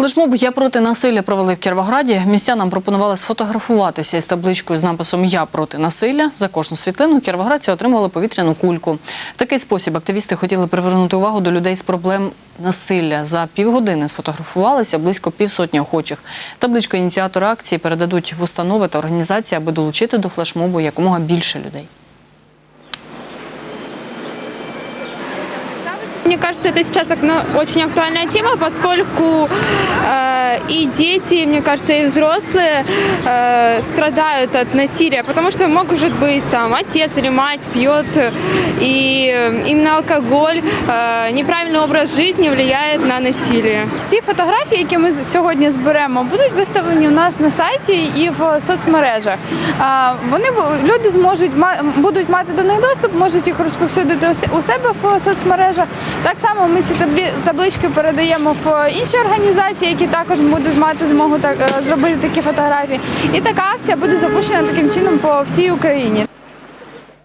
Флешмоб Я проти насилля провели в Кіровограді. Містянам пропонували сфотографуватися із табличкою з написом Я проти насилля. За кожну світлину кіровоградці отримували повітряну кульку. В такий спосіб активісти хотіли привернути увагу до людей з проблем насилля. За півгодини сфотографувалися близько півсотні охочих. Табличку ініціатори акції передадуть в установи та організації, аби долучити до флешмобу якомога більше людей. Мне кажется, это сейчас окно- очень актуальная тема, поскольку э, и дети, мне кажется, и взрослые э, страдают от насилия, потому что может быть там отец или мать пьет, и э, именно алкоголь, э, неправильный образ жизни влияет на насилие. Ці фотографії, які ми сьогодні зберемо, будуть виставлені у нас на сайті і в соцмережах. А, Вони бу- люди зможуть ма- будуть мати до них доступ, можуть їх розповсюдити у се- у себе в соцмережах. Так само ми ці таблички передаємо в інші організації, які також будуть мати змогу е, зробити такі фотографії. І така акція буде запущена таким чином по всій Україні.